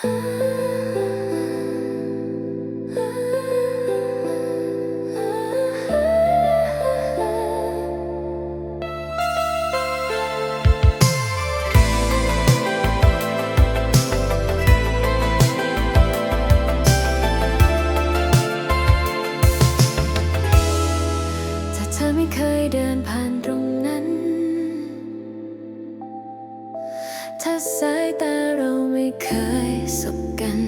ถ้าเธอไม่เคยเดินผ่านตรงนั้นถ้าสายตาเราไม่เคย สบกัน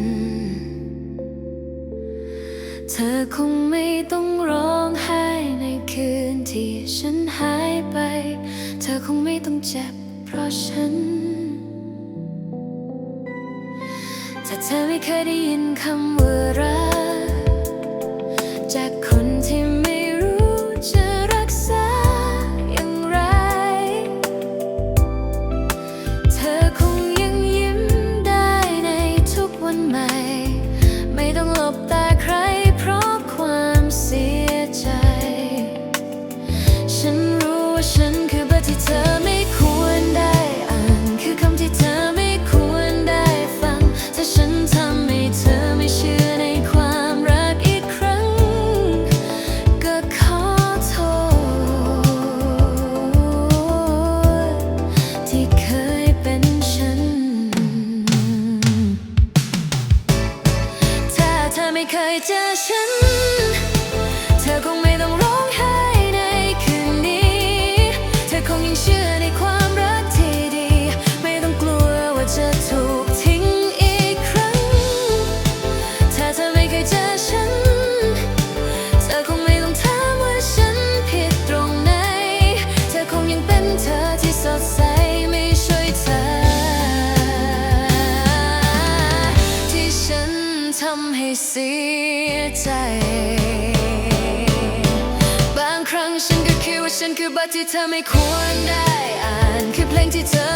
เธอคงไม่ต้องร้องไห้ในคืนที่ฉันหายไป เธอคงไม่ต้องเจ็บเพราะฉัน ถ้าเธอไม่เคยได้ยินคำว่ารักจาก เจอฉัน เธอคงไม่ต้องร้องไห้ในคืนนี้ เธอคงยังเชื่อในความรักที่ดี ไม่ต้องกลัวว่าจะถูกทิ้งอีกครั้ง ถ้าเธอไม่เคยเจอฉัน เธอคงไม่ต้องถามว่าฉันผิดตรงไหน เธอคงยังเป็นเธอที่สดใสไม่ช่วยเธอ ที่ฉันทำให้เสีย ใจ บางครั้งฉันก็คิดว่าฉันคือบัตรที่เธอไม่ควรได้อ่านคือเพลงที่เธอ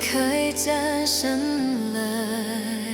可以ยเ了